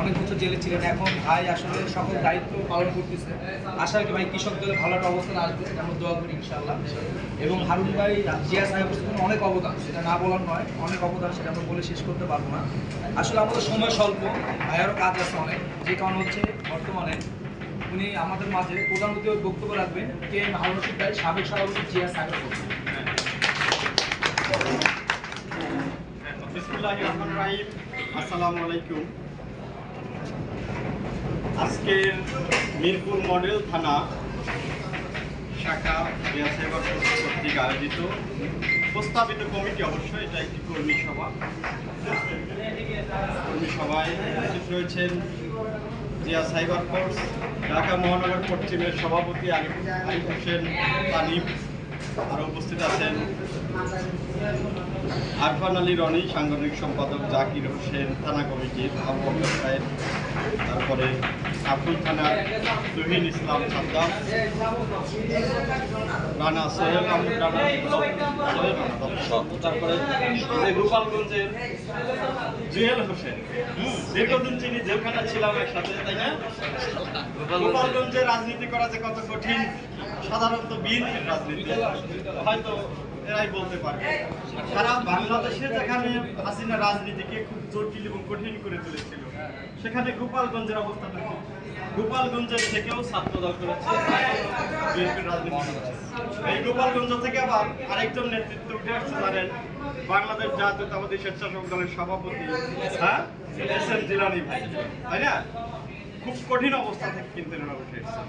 অনেক বছর জেলে ছিলেন। এখন ভাই আসলে সকল দায়িত্ব পালন করতেছে। আশা করি ভাই কৃষক দলে ভালো একটা অবস্থানে আসবে আমরা দোয়া করি ইনশাআল্লাহ। এবং হারুন ভাই, জিয়া সাহেবের জন্য অনেক অবদান, সেটা না বলার নয়, অনেক অবদান সেটা আমরা বলে শেষ করতে পারব না। আসলে আমাদের সময় স্বল্প ভাইয়ারও কাজ আছে অনেক। যে কারণ হচ্ছে বর্তমানে উনি আমাদের মাঝে প্রধান অতিথি বক্তব্য রাখবেন কে এম হারুন রশিদ ভাই, সাবেক সভাপতি জিয়া সাহেব বিসমুল্লাহ রহমান রাহিম। আসসালামু আলাইকুম। আজকের মিরপুর মডেল থানা শাখা বিয়াসেবা কর্তৃক আয়োজিত। প্রস্তাবিত কমিটি অবশ্যই, এটা একটি কর্মী সভা। কর্মী সভায় উপস্থিত রয়েছেন জিয়া সাইবার ফোর্স, ঢাকা মহানগর পশ্চিমের সভাপতি আরিফ আরিফ হোসেন তানিম আরও উপস্থিত আছেন। আরফান আলী রনি, সাংগঠনিক সম্পাদক জাকির হোসেন, থানা কমিটির আবু বকর সাহেব, তারপরে আব্দুল থানার তুহিন ইসলাম সাদ্দাম, রানা সোহেল, আহমদ রানা তারপরে গোপালগঞ্জের জুয়েল হোসেন। দীর্ঘদিন চিনি জেলখানা ছিলাম একসাথে, তাই না? গোপালগঞ্জে রাজনীতি করা যে কত কঠিন, সাধারণত বিএনপির রাজনীতি। হয়তো এরাই বলতে পারবে। সারা বাংলাদেশে যেখানে হাসিনা রাজনীতিকে খুব জটিল এবং কঠিন করে তুলেছিল, সেখানে গোপালগঞ্জের অবস্থাটা কি? গোপালগঞ্জের থেকেও ছাত্র দল করেছে এই গোপালগঞ্জ থেকে আবার আরেকজন নেতৃত্ব উঠে আসছে জানেন বাংলাদেশ জাতীয়তাবাদী স্বেচ্ছাসেবক দলের সভাপতি হ্যাঁ? এস এম জিলানি ভাই। তাই না? খুব কঠিন অবস্থা থেকে কিন্তু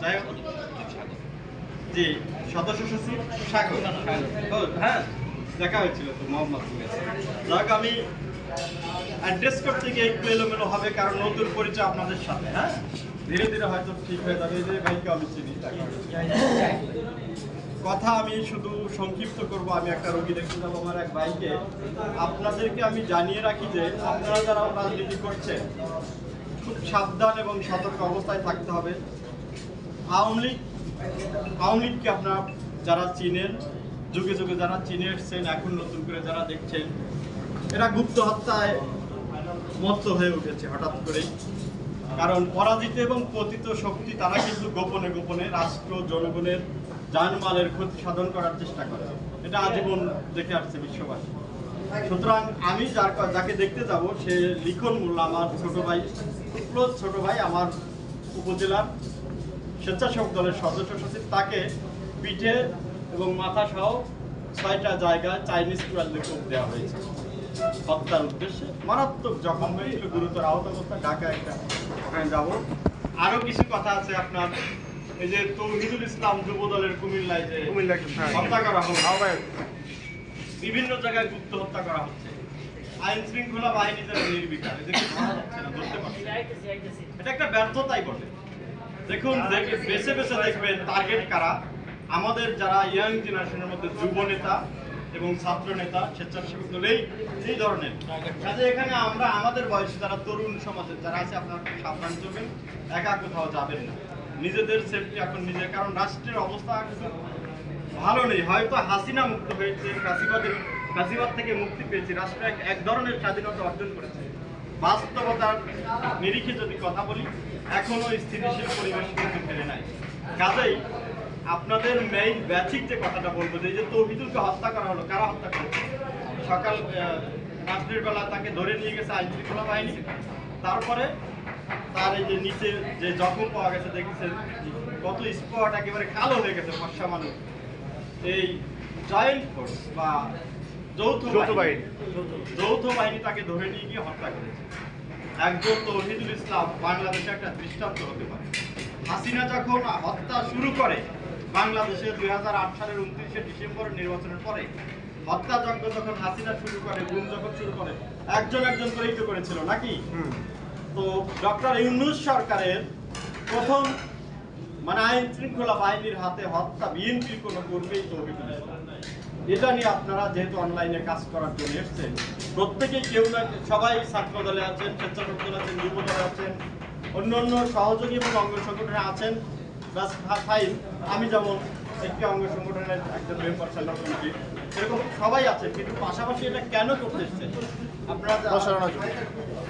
যাই হোক জি সদস্য সচিব ও, হ্যাঁ দেখা হয়েছিল তো মোহাম্মদ যাই হোক আমি অ্যাড্রেস করতে গিয়ে একটু এলোমেলো হবে কারণ নতুন পরিচয় আপনাদের সাথে হ্যাঁ? ধীরে ধীরে হয়তো ঠিক হয়ে যাবে যে ভাইকে আমি চিনি কথা আমি শুধু সংক্ষিপ্ত করব আমি একটা রোগী দেখতে যাব আমার এক ভাইকে। আপনাদেরকে আমি জানিয়ে রাখি যে আপনারা যারা রাজনীতি করছেন খুব সাবধান এবং সতর্ক অবস্থায় থাকতে হবে। আওয়ামী লীগ আওয়ামী লীগকে আপনারা যারা চিনেন, যুগে যুগে যারা চিনে এসছেন, এখন নতুন করে যারা দেখছেন, এরা গুপ্ত হত্যায় মত্ত হয়ে উঠেছে হঠাৎ করেই। কারণ পরাজিত এবং পতিত শক্তি তারা কিন্তু গোপনে গোপনে রাষ্ট্র, জনগণের জানমালের ক্ষতি সাধন করার চেষ্টা করে। এটা আজীবন দেখে আসছে বিশ্ববাসী। সুতরাং আমি যার যাকে দেখতে যাব, সে লিখন মোল্লা, আমার ছোট ভাই ছোট ভাই, আমার উপজেলার স্বেচ্ছাসেবক দলের সদস্য সচিব তাকে পিঠে এবং মাথা সহ ছয়টা জায়গায় চাইনিজ টুয়েলভে কোপ দেওয়া হয়েছে। হত্যার উদ্দেশ্যে মারাত্মক জখম হয়েছিল গুরুতর আহত অবস্থা ঢাকা একটা ওখানে যাব। আরও কিছু কথা আছে আপনার। এই যে তৌহিদুল ইসলাম যুব দলের কুমিল্লায় যে হত্যা করা হলো বিভিন্ন জায়গায় গুপ্ত হত্যা করা হচ্ছে। আইন শৃঙ্খলা বাহিনী যারা নির্বিকার। এটা একটা ব্যর্থতাই বটে। দেখুন, দেখে- বেছে বেছে দেখবেন টার্গেট কারা? আমাদের যারা ইয়াং জেনারেশনের মধ্যে যুব নেতা এবং ছাত্র নেতা, স্বেচ্ছাসেবক দল, এই ধরনের কাজে এখানে আমরা আমাদের বয়সী যারা তরুণ সমাজের যারা আছে, আপনার সাবধান চলবেন একা কোথাও যাবেন না। নিজেদের সেফটি এখন নিজের, কারণ রাষ্ট্রের অবস্থা ভালো নেই। হয়তো হাসিনা মুক্ত হয়েছে কাশিবাদের কাশিবাদ থেকে মুক্তি পেয়েছে, রাষ্ট্র এক ধরনের স্বাধীনতা অর্জন করেছে। বাস্তবতার নিরিখে যদি কথা বলি এখনও স্থিতিশীল পরিবেশ কিন্তু ফেলে নাই। কাজেই আপনাদের মেইন ব্যাচিক যে কথাটা বলব যে এই যে তৌহিদুলকে হত্যা করা হলো কারা হত্যা করেছে? সকাল রাত্রির বেলা তাকে ধরে নিয়ে গেছে আইন শৃঙ্খলা বাহিনী। তারপরে তার এই যে নিচে যে জখম পাওয়া গেছে দেখেছেন? কত স্পট একেবারে কালো হয়ে গেছে ফর্সা মানুষ। এই জয়েন্ট ফোর্স বা যৌথ যৌথ বাহিনী। যৌথ বাহিনী তাকে ধরে নিয়ে গিয়ে হত্যা করেছে। একজন তৌহিদুল ইসলাম বাংলাদেশে একটা দৃষ্টান্ত হতে পারে। হাসিনা যখন হত্যা শুরু করে বাংলাদেশে দুই হাজার আট সালের উনত্রিশে ডিসেম্বর নির্বাচনের পরে হত্যাযজ্ঞ যখন হাসিনা শুরু করে গুম যখন শুরু করে একজন একজন করেই তো করেছিল নাকি? তো ডক্টর ইউনুস সরকারের প্রথম মানে আইন শৃঙ্খলা বাহিনীর হাতে হত্যা বিএনপির কোনো কর্মী তৌহিদুল ইসলাম এটা নিয়ে আপনারা যেহেতু অনলাইনে কাজ করার জন্য এসছেন প্রত্যেকে কেউ না সবাই ছাত্র দলে আছেন স্বেচ্ছাসেবক দলে আছেন যুব দলে আছেন অন্য অন্য সহযোগী এবং অঙ্গ সংগঠনে আছেন প্লাস ফাইন আমি যেমন একটি অঙ্গ সংগঠনের একজন মেম্বার সেন্ট্রাল কমিটি এরকম সবাই আছে কিন্তু পাশাপাশি এটা কেন করতে এসছেন আপনারা।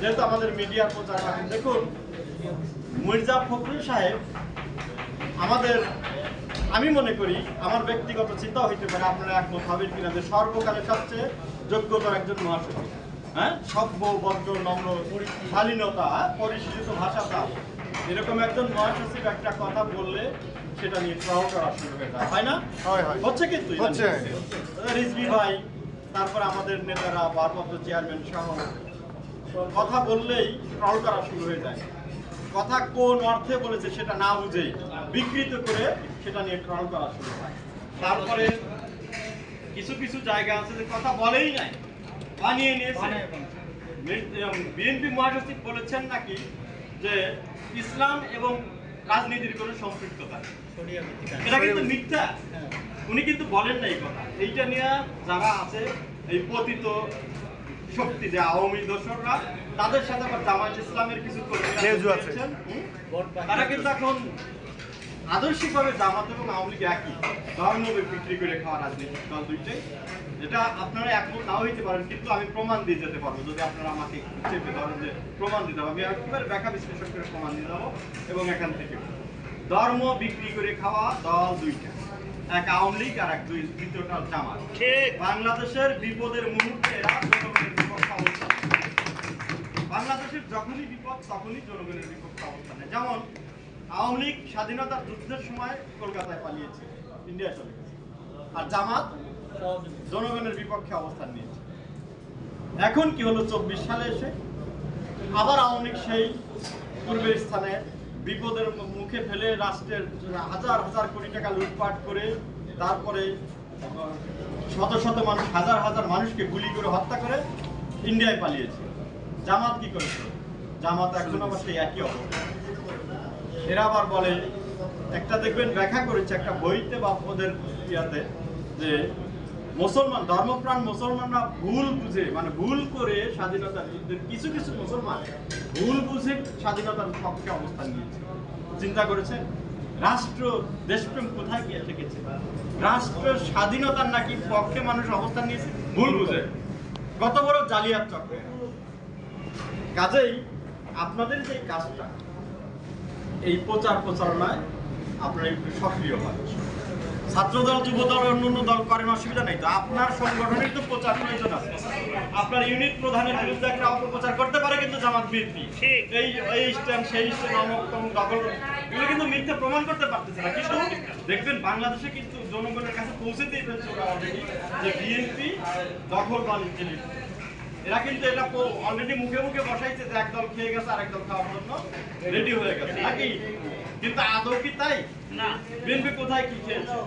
যেহেতু আমাদের মিডিয়ার প্রচার। দেখুন মির্জা ফখরুল সাহেব আমাদের আমি মনে করি আমার ব্যক্তিগত চিন্তা হইতে পারে আপনারা একমত হবেন কিনা যে সর্বকালের সবচেয়ে যোগ্যতর একজন মহাসচিব। হ্যাঁ? সভ্য ভদ্র নম্র শালীনতা পরিশীলিত ভাষাটা এরকম একজন মহাসচিব একটা কথা বললে সেটা নিয়ে ট্রল করা শুরু হয়ে যায়। হয় না? হয়, হয়। হচ্ছে কিন্তু। রিজভি ভাই তারপর আমাদের নেতারা ভারপ্রাপ্ত চেয়ারম্যান সহ কথা বললেই ট্রল করা শুরু হয়ে যায়। কথা কোন অর্থে বলেছে সেটা না বুঝেই বিকৃত করে সেটা নিয়ে ট্রল করা শুরু হয়। তারপরে কিছু কিছু জায়গা আছে যে কথা বলেই নাই বানিয়ে নিয়েছে। বিএনপি মহাসচিব বলেছেন নাকি যে ইসলাম এবং রাজনীতির কোনো সম্পৃক্ততা এটা কিন্তু মিথ্যা। উনি কিন্তু বলেন না এই কথা। এইটা নিয়ে যারা আছে এই পতিত শক্তি যে আওয়ামী দোসররা তাদের সাথে আবার জামায়াত ইসলামের কিছু হুম? তারা কিন্তু এখন আদর্শিকভাবে জামাত এবং আওয়ামী লীগ একই। ধর্ম বিক্রি করে খাওয়া রাজনৈতিক দল দুইটাই। এটা আপনারা একমত নাও হইতে পারেন কিন্তু আমি প্রমাণ দিয়ে যেতে পারব। যদি আপনারা আমাকে চেপে ধরেন যে প্রমাণ দিতে হবে আমি একেবারে ব্যাখ্যা বিশ্লেষণ করে প্রমাণ দিয়ে যাব এবং এখান থেকে। ধর্ম বিক্রি করে খাওয়া দল দুইটা। এক আওয়ামী লীগ আর এক দুই দ্বিতীয়টা জামাত। বাংলাদেশের বিপদের মুহূর্তে এরা জনগণের বিপক্ষে অবস্থান বাংলাদেশের যখনই বিপদ তখনই জনগণের বিপক্ষে অবস্থান যেমন আওয়ামী লীগ স্বাধীনতার যুদ্ধের সময় কলকাতায় পালিয়েছে ইন্ডিয়া চলে গেছে। আর জামাত জনগণের বিপক্ষে অবস্থান নিয়েছে। এখন কি হলো চব্বিশ সালে এসে আবার আওয়ামী লীগ সেই পূর্বের স্থানে বিপদের মুখে ফেলে রাষ্ট্রের হাজার হাজার কোটি টাকা লুটপাট করে তারপরে শত শত মানুষ হাজার হাজার মানুষকে গুলি করে হত্যা করে ইন্ডিয়ায় পালিয়েছে। জামাত কি করেছে? জামাত এখন আবার সেই একই অবস্থা। এরা আবার বলে একটা দেখবেন ব্যাখ্যা করেছে একটা বইতে বা ওদের ইয়াতে যে মুসলমান ধর্মপ্রাণ মুসলমানরা ভুল বুঝে মানে ভুল করে স্বাধীনতার যুদ্ধের কিছু কিছু মুসলমান ভুল বুঝে স্বাধীনতার পক্ষে অবস্থান নিয়েছে। চিন্তা করেছেন? রাষ্ট্র দেশপ্রেম কোথায় গিয়ে ঠেকেছে রাষ্ট্র স্বাধীনতার নাকি পক্ষে মানুষ অবস্থান নিয়েছে? ভুল বুঝে। কত বড় জালিয়াত চক্র। কাজেই আপনাদের যে কাজটা এই প্রচার প্রচারণায় আপনারা একটু সক্রিয় হন। ছাত্রদল যুবদল অন্যান্য দল, করেন অসুবিধা নেই তো। আপনার সংগঠনের তো প্রচার প্রয়োজন আছে। আপনার ইউনিট প্রধানের বিরুদ্ধে একটা অপপ্রচার করতে পারে কিন্তু জামাত বিএনপি। এই এই স্ট্যান্ড, সেই স্ট্যান্ড, অমুক, তমুক দখল এগুলো কিন্তু মিথ্যে প্রমাণ করতে পারতেছে না। কিন্তু দেখবেন বাংলাদেশে কিন্তু জনগণের কাছে পৌঁছে দিয়ে ফেলছে অলরেডি যে বিএনপি দখল বাণিজ্যে লিপ্ত। এরা কিন্তু এটা অলরেডি মুখে মুখে বসাইছে যে একদল খেয়ে গেছে আর একদল খাওয়ার জন্য রেডি হয়ে গেছে। নাকি? কিন্তু আদৌ কি তাই? না। বিএনপি কোথায় কি খেয়েছে?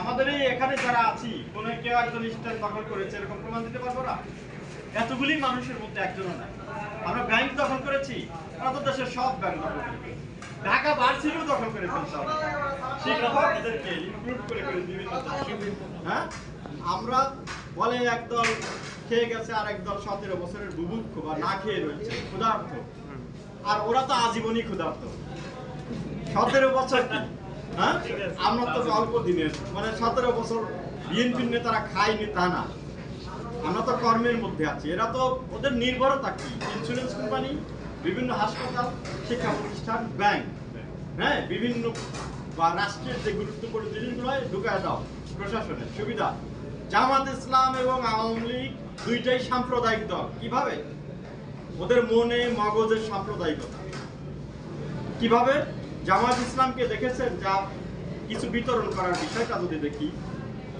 আমাদের এই এখানে যারা আছি কোন কেউ একজন স্ট্যান্ড দখল করেছে এরকম প্রমাণ দিতে পারব না? এতগুলি মানুষের মধ্যে একজনও নাই। আমরা ব্যাংক দখল করেছি আমরা তো দেশের সব ব্যাংক দখল করেছি ঢাকা ভার্সিটিও দখল করে ফেলতে শিক্ষকদেরকে রিক্রুট করে করে বিভিন্ন হ্যাঁ? আমরা বলে একদল খেয়ে গেছে আর একদল সতেরো বছরের বুভুক্ষ বা না খেয়ে রয়েছে আর ওরা তো আজীবনই ক্ষুধার্ত। সতেরো বছর হ্যাঁ? আমরা তো অল্প দিনের মানে সতেরো বছর নেতারা তা না। আমরা তো কর্মের মধ্যে আছি। এরা তো ওদের নির্ভরতা কি? ইন্স্যুরেন্স কোম্পানি বিভিন্ন হাসপাতাল, শিক্ষা প্রতিষ্ঠান ব্যাংক হ্যাঁ বিভিন্ন বা রাষ্ট্রের যে গুরুত্বপূর্ণ জিনিসগুলো ঢুকায় দাও। প্রশাসনের সুবিধা। জামাত ইসলাম এবং আওয়ামী লীগ দুইটাই সাম্প্রদায়িক দল। কীভাবে? ওদের মনে মগজের সাম্প্রদায়িকতা। কীভাবে? জামাত ইসলামকে দেখেছেন যা কিছু বিতরণ করার বিষয়টা যদি দেখি,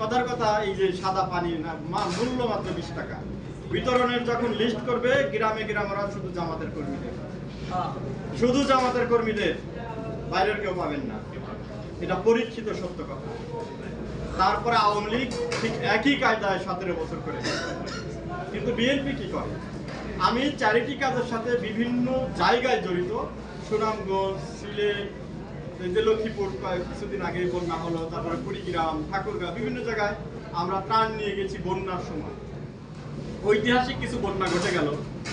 কথার কথা এই যে সাদা পানি মূল্য মাত্র বিশ টাকা। বিতরণের যখন লিস্ট করবে, গ্রামে গ্রামে ওরা শুধু জামাতের কর্মীদের। শুধু জামাতের কর্মীদের। বাইরের কেউ পাবেন না। এটা পরীক্ষিত সত্য কথা। তারপরে আওয়ামী লীগ ঠিক একই কায়দায় সতেরো বছর করে কিন্তু বিএনপি কি করে? আমি চ্যারিটি কাজের সাথে বিভিন্ন জায়গায় জড়িত। সুনামগঞ্জ সিলেট যে লক্ষ্মীপুর কিছুদিন আগে বন্যা হলো, তারপরে কুড়িগ্রাম ঠাকুরগাঁও বিভিন্ন জায়গায় আমরা প্রাণ নিয়ে গেছি বন্যার সময়। ঐতিহাসিক কিছু বন্যা ঘটে গেল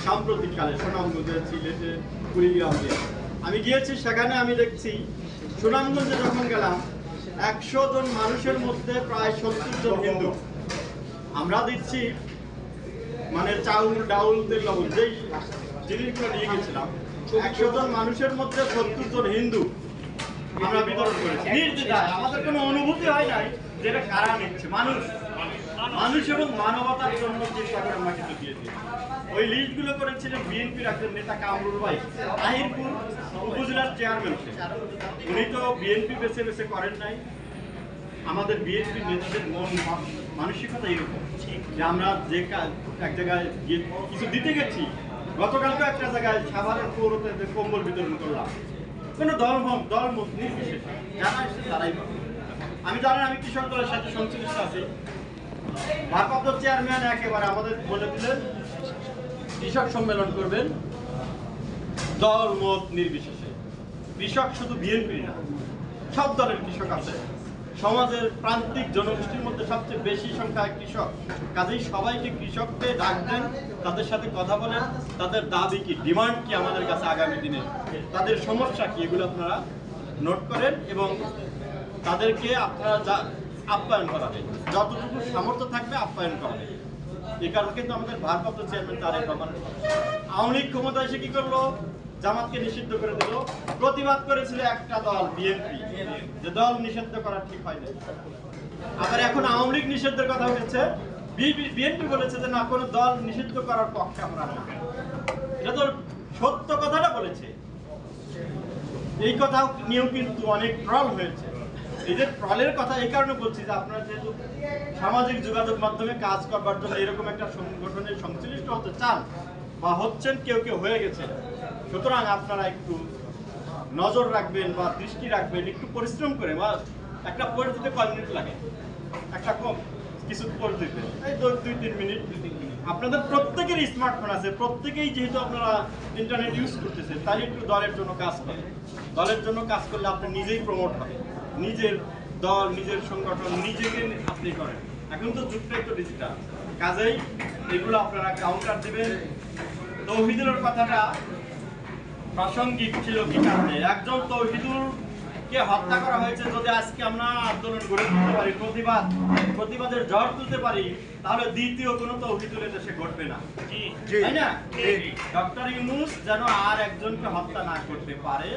সাম্প্রতিক কালে সুনামগঞ্জে, সিলেটে, কুড়িগ্রামে। আমি গিয়েছি, সেখানে আমি দেখছি সুনামগঞ্জে যখন গেলাম একশো জন মানুষের মধ্যে প্রায় সত্তর জন হিন্দু। আমরা দিচ্ছি মানে চাউল, ডাউল, তেল যেই জিনিসগুলো নিয়ে গেছিলাম, একশো জন মানুষের মধ্যে সত্তর জন হিন্দু আমরা বিতরণ করেছি। আমাদের কোনো অনুভূতি হয় নাই যেটা কারা নিচ্ছে, মানুষ। মানুষ এবং মানবতার জন্য চেষ্টা করে আমরা কিন্তু দিয়েছি ওই লিস্টগুলো করেছিলেন বিএনপির একজন নেতা কামরুল ভাই তাহিরপুর উপজেলার চেয়ারম্যান উনি তো বিএনপি বেছে বেছে করেন নাই। আমাদের বিএনপি নেতাদের মন মানসিকতা এরকম যে আমরা যে এক জায়গায় গিয়ে কিছু দিতে গেছি। গতকালকে একটা জায়গায় সাভারের পৌরতে যে কম্বল বিতরণ করলাম। কোনো দল দল মত নির্বিশেষে। যারা এসে তারাই। আমি জানেন আমি কৃষক দলের সাথে সংশ্লিষ্ট আছি। ভারপ্রাপ্ত চেয়ারম্যান একেবারে আমাদের বলে দিলেন, কৃষক সম্মেলন করবেন দল মত নির্বিশেষে। কৃষক শুধু বিএনপি না, সব দলের কৃষক আছে। সমাজের প্রান্তিক জনগোষ্ঠীর মধ্যে সবচেয়ে বেশি সংখ্যায় কৃষক। কাজেই সবাইকে কৃষককে ডাক দেন, তাদের সাথে কথা বলেন, তাদের দাবি কি, ডিমান্ড কি আমাদের কাছে আগামী দিনে, তাদের সমস্যা কি, এগুলো আপনারা নোট করেন এবং তাদেরকে আপনারা যা আপ্যায়ন করাবেন যতটুকু সামর্থ্য থাকবে আপ্যায়ন করাবেন এই কারণে কিন্তু আমাদের ভারপ্রাপ্ত চেয়ারম্যান তারেক রহমান আওয়ামী লীগ ক্ষমতা এসে কি করল? জামাতকে নিষিদ্ধ করে দিল। প্রতিবাদ করেছিল একটা দল, বিএনপি। যে দল নিষিদ্ধ করা ঠিক হয় আবার এখন আওয়ামী লীগ নিষিদ্ধের কথা হচ্ছে বিএনপি বলেছে যে না, কোনো দল নিষিদ্ধ করার পক্ষে আমরা না এটা তো সত্য কথাটা বলেছে। এই কথা নিয়েও কিন্তু অনেক ট্রল হয়েছে। যে ট্রলের কথা এই কারণে বলছি যে আপনারা যেহেতু সামাজিক যোগাযোগ মাধ্যমে কাজ করবার জন্য এরকম একটা সংগঠনে সংশ্লিষ্ট হতে চান বা হচ্ছেন কেউ কেউ হয়ে গেছে সুতরাং আপনারা একটু নজর রাখবেন বা দৃষ্টি রাখবেন একটু পরিশ্রম করে বা একটা পড়ে দিতে কয় মিনিট লাগে একটা কম কিছু পড়ে দিতে এই দুই তিন মিনিট। আপনাদের প্রত্যেকের স্মার্টফোন আছে প্রত্যেকেই যেহেতু আপনারা ইন্টারনেট ইউজ করতেছেন তাই একটু দলের জন্য কাজ করেন। দলের জন্য কাজ করলে আপনি নিজেই প্রমোট হবে নিজের দল নিজের সংগঠন নিজেকে আপনি করেন। এখন তো যুগটা একটু ডিজিটাল কাজেই এগুলো আপনারা কাউন্টার দেবেন। তৌহিদুলের কথাটা প্রাসঙ্গিক ছিল কি কারণে? একজন তৌহিদুল কে হত্যা করা হয়েছে যদি আজকে আমরা আন্দোলন গড়ে তুলতে পারি প্রতিবাদ প্রতিবাদের ঝড় তুলতে পারি তাহলে দ্বিতীয় কোনো তৌহিদুলের দেশে ঘটবে না। তাই না? ডক্টর ইউনুস যেন আর একজনকে হত্যা না করতে পারে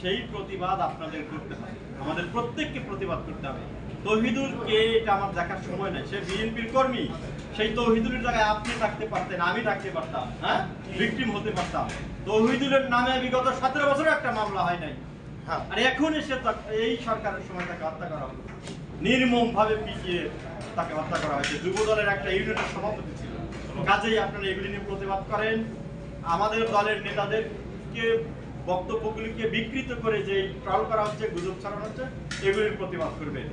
সেই প্রতিবাদ আপনাদের করতে হবে। আমাদের প্রত্যেককে প্রতিবাদ করতে হবে। তৌহিদুল কে এটা আমার দেখার সময় নাই। সে বিএনপির কর্মী। সেই তৌহিদুলের জায়গায় আপনি থাকতে পারতেন আমি থাকতে পারতাম হ্যাঁ? ভিকটিম হতে পারতাম। তৌহিদুলের নামে বিগত সতেরো বছরে একটা মামলা হয় নাই। আর এখন এসে এই সরকারের সময় তাকে হত্যা করা হলো। নির্মম ভাবে পিটিয়ে তাকে হত্যা করা হয়েছে। যুব দলের একটা ইউনিটের সভাপতি ছিল। কাজেই আপনারা এগুলি নিয়ে প্রতিবাদ করেন। আমাদের দলের নেতাদেরকে বক্তব্যগুলিকে বিকৃত করে যে ট্রল করা হচ্ছে গুজব ছড়ানো হচ্ছে এগুলির প্রতিবাদ করবেন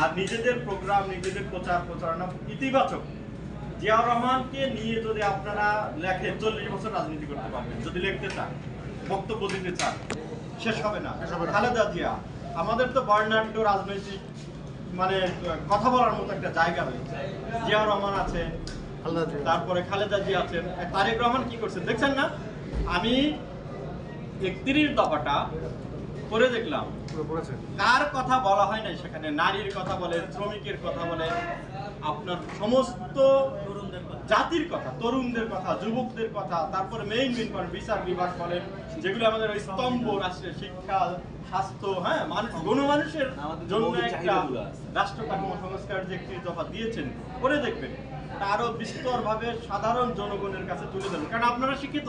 আর নিজেদের প্রোগ্রাম নিজেদের প্রচার প্রচারণা ইতিবাচক। জিয়াউর রহমানকে নিয়ে যদি আপনারা লেখেন চল্লিশ বছর রাজনীতি করতে পারবেন যদি লিখতে চান বক্তব্য দিতে চান শেষ হবে না। খালেদা জিয়া আমাদের তো বর্ণাঢ্য রাজনৈতিক মানে কথা বলার মতো একটা জায়গা রয়েছে। জিয়াউর রহমান আছে তারপরে খালেদা জিয়া আছেন। তারেক রহমান কি করছেন দেখছেন না? আমি একত্রিশ দফাটা করে দেখলাম। কার কথা বলা হয় না সেখানে? নারীর কথা বলে শ্রমিকের কথা বলে আপনার সমস্ত জাতির কথা তরুণদের কথা যুবকদের কথা তারপরে মেইন মেইন করেন বিচার বিভাগ বলেন যেগুলো আমাদের ওই স্তম্ভ রাষ্ট্রের শিক্ষা স্বাস্থ্য হ্যাঁ মানুষ গণমানুষের জন্য একটা রাষ্ট্র কাঠামো সংস্কার যে একটি দফা দিয়েছেন করে দেখবেন। তা আরও বিস্তর ভাবে সাধারণ জনগণের কাছে তুলে ধরুন। কারণ আপনারা শিক্ষিত।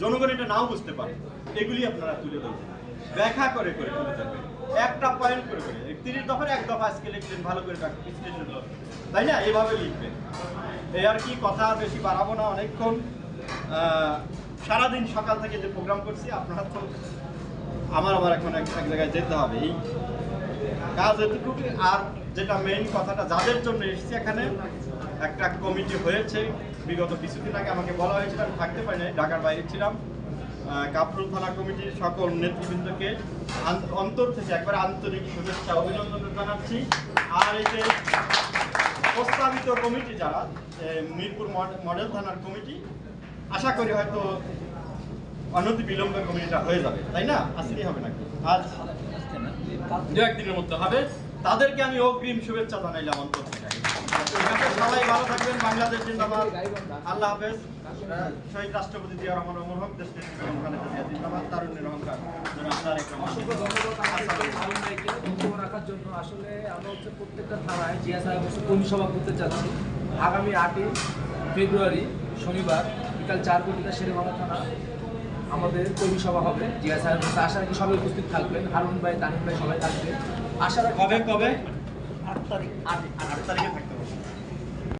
জনগণ এটা নাও বুঝতে পারে। এগুলি আপনারা তুলে ধরবেন ব্যাখ্যা করে করে তুলে ধরবেন। একটা পয়েন্ট করে করে। তিরিশ দফার এক দফা আজকে লিখলেন, ভালো করে বিশ্লেষণ তাই না? এইভাবে লিখবেন। এই আর কি কথা বেশি বাড়াবো না অনেকক্ষণ। সারাদিন সকাল থেকে যে প্রোগ্রাম করছি, আপনারা তো আমার আবার এখন এক জায়গায় যেতে হবে। এই কাজ এতটুকু। আর যেটা মেইন কথাটা, যাদের জন্য এসেছি এখানে, একটা কমিটি হয়েছে। বিগত কিছুদিন আগে আমাকে বলা হয়েছিল আমি থাকতে পারি নাই ঢাকার বাইরে ছিলাম। আহ, কাপরুল থানা কমিটির সকল নেতৃবৃন্দকে অন্তর থেকে একবার আন্তরিক শুভেচ্ছা অভিনন্দন জানাচ্ছি। আর এই যে প্রস্তাবিত কমিটি যারা মিরপুর মডেল থানার কমিটি আশা করি হয়তো অনতি বিলম্বে কমিটিটা হয়ে যাবে তাই না? আজকেই হবে নাকি? আজ দু একদিনের মধ্যে হবে। তাদেরকে আমি অগ্রিম শুভেচ্ছা জানাইলাম অন্তর সবাই ভালো থাকবেন। বাংলাদেশ জিন্দাবাদ। আল্লাহ হাফেজ। শহীদ রাষ্ট্রপতি জিয়া রহমান ওমর হক দেশ নেত্রী বেগম খালেদা জিয়া জিন্দাবাদ। তারুণ্যের অহংকার জনাব তারেক রহমান অসংখ্য ধন্যবাদ আমাদের হারুন ভাইকে বক্তব্য রাখার জন্য। আসলে আমরা হচ্ছে প্রত্যেকটা থানায় জিয়া সাহেব হচ্ছে কর্মী সভা করতে চাচ্ছি আগামী আটই ফেব্রুয়ারি শনিবার বিকাল চার কোটিকা শেরেবাংলা থানা আমাদের কর্মী সভা হবে। জিয়া সাহেব আশা রাখি সবাই উপস্থিত থাকবেন। হারুন ভাই তানিম ভাই সবাই থাকবেন। আশা রাখি কবে কবে? আট তারিখ। আট আট তারিখে থাকবে।